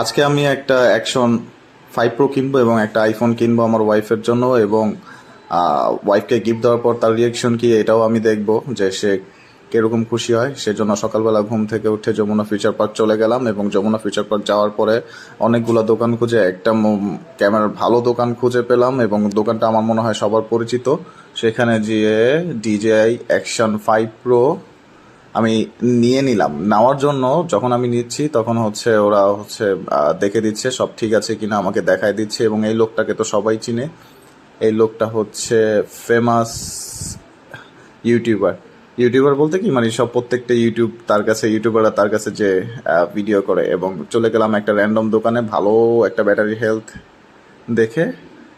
আজকে আমি একটা অ্যাকশন ফাইভ প্রো কিনবো এবং একটা আইফোন কিনবো আমার ওয়াইফের জন্য এবং ওয়াইফকে গিফট দেওয়ার পর তার রিয়েকশন কি এটাও আমি দেখব যে সে কীরকম খুশি হয়। সেজন্য সকালবেলা ঘুম থেকে উঠে যমুনা ফিউচার পার্ক চলে গেলাম এবং যমুনা ফিউচার পার্ক যাওয়ার পরে অনেকগুলো দোকান খুঁজে, একটা ক্যামেরার ভালো দোকান খুঁজে পেলাম এবং দোকানটা আমার মনে হয় সবার পরিচিত। সেখানে গিয়ে ডিজেআই অ্যাকশন ফাইভ প্রো আমি নিয়ে নিলাম। নেওয়ার জন্য যখন আমি নিচ্ছি, তখন হচ্ছে ওরা হচ্ছে দেখে দিচ্ছে, সব ঠিক আছে কিনা আমাকে দেখায় দিচ্ছে এবং এই লোকটাকে তো সবাই চিনে। এই লোকটা হচ্ছে ফেমাস ইউটিউবার ইউটিউবার বলতে কি? মানে সব প্রত্যেকটা ইউটিউব তার কাছে ইউটিউবাররা তার কাছে যে ভিডিও করে এবং চলে গেলাম একটা র্যান্ডম দোকানে, ভালো একটা ব্যাটারি হেলথ দেখে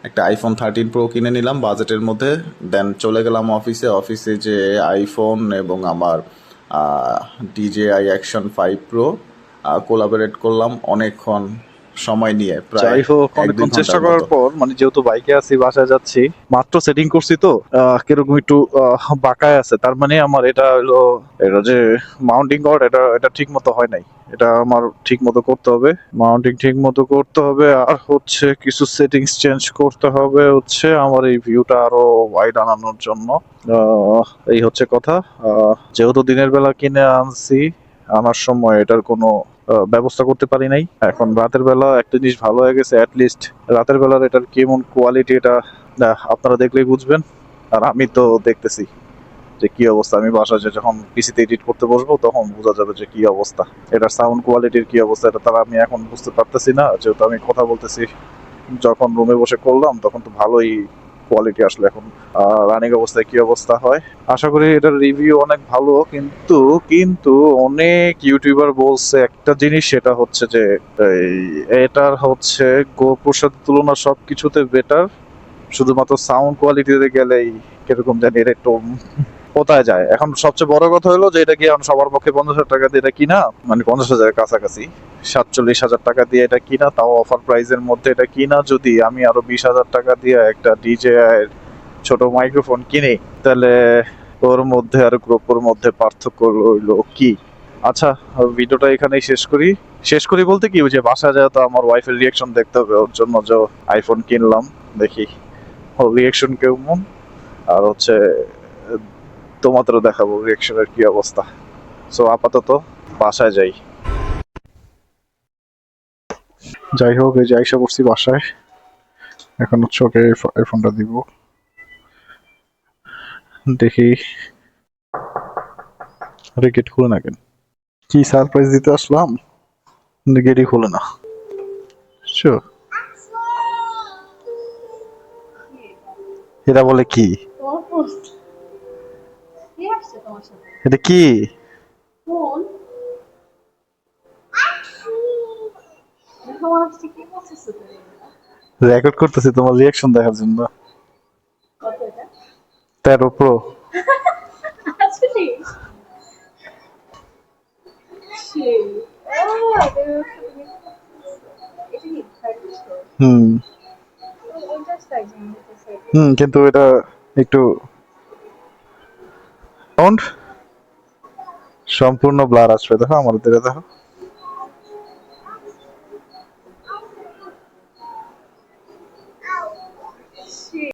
একটা আইফোন থার্টিন প্রো কিনে নিলাম বাজেটের মধ্যে। দেন চলে গেলাম অফিসে অফিসে যে আইফোন এবং আমার DJI action five pro collaborate করলাম অনেকক্ষণ। সময় নিয়ে যাই হোক অনেকক্ষণ চেষ্টা করার পর মানে যেহেতু বাইকে আছি বাসায় যাচ্ছি মাত্র সেটিং করছি তো কীরকম একটু বাঁকায় আছে। তার মানে আমার এটা হলো এটা যে মাউন্টিং কর্ড এটা এটা ঠিক মতো হয় নাই। এটা আমার ঠিক মতো করতে হবে। মাউন্টিং ঠিক মতো করতে হবে আর হচ্ছে কিছু সেটিংস চেঞ্জ করতে হবে হচ্ছে আমার এই ভিউটা আরও ওয়াইড আনানোর জন্য। এই হচ্ছে কথা। আহ, যেহেতু দিনের বেলা কিনে আনছি আনার সময় এটার কোনো ব্যবস্থা করতে পারি নাই। এখন রাতের বেলা একটা জিনিস ভালো হয়ে গেছে লিস্ট রাতের বেলার এটার কেমন কোয়ালিটি এটা আপনারা দেখলেই বুঝবেন। আর আমি তো দেখতেছি যে কি অবস্থা। আমি বাসায় যে যখন পিসিতে এডিট করতে বসবো, তখন বোঝা যাবে যে কি অবস্থা। এটার সাউন্ড কোয়ালিটির কি অবস্থা, এটা তারা আমি এখন বুঝতে পারতেছি না। যেহেতু আমি কথা বলতেছি, যখন রুমে বসে করলাম, তখন তো ভালোই কোয়ালিটি আসলে এখন রানিং অবস্থায় কি অবস্থা হয়? আশা করি এটার রিভিউ অনেক ভালো, কিন্তু কিন্তু অনেক ইউটিউবার বলছে একটা জিনিস, সেটা হচ্ছে যে এটার হচ্ছে গোপুর সাথে তুলনা সব কিছুতে বেটার শুধুমাত্র সাউন্ড কোয়ালিটিতে গেলেই কীরকম জানি এটা একটু কোথায় যায়? এখন সবচেয়ে বড় কথা হলো যে এটা কি এখন সবার পক্ষে পঞ্চাশ হাজার টাকা দিয়ে এটা কিনা? মানে পঞ্চাশ হাজারের কাছাকাছি। সাতচল্লিশ হাজার টাকা দিয়ে এটা কিনা, তাও অফার প্রাইসের মধ্যে এটা কিনা, যদি আমি আরও বিশ হাজার টাকা দিয়ে একটা ডিজে ছোট মাইক্রোফোন কিনি, তাহলে ওর মধ্যে আর গ্রুপের মধ্যে পার্থক্য রইল কি? আচ্ছা ভিডিওটা এখানেই শেষ করি। শেষ করি বলতে কি যে বাসা যায় তো আমার ওয়াইফের রিয়াকশন দেখতে হবে, ওর জন্য যে আইফোন কিনলাম, দেখি। ওর রিয়াকশন কেমন? আর হচ্ছে তোমাদেরও দেখাবো রিয়াকশনের কি অবস্থা। সো আপাতত বাসায় যাই। যাই হোক, এই যে করছি বাসায়। এখন হচ্ছে ওকে আইফোনটা দিব। দেখি। আরে গেট খুলে না কেন? কি সারপ্রাইজ দিতে আসলাম? গেটই খুলে না. এটা বলে কি? এটা কি? রেকর্ড করতেছি তোমার রিয়াকশন দেখার জন্য। তেরো প্রো থার্টি হুম। হুম কিন্তু এটা একটু সম্পূর্ণ ব্লার আসবে দেখো আমার দিকে দেখো।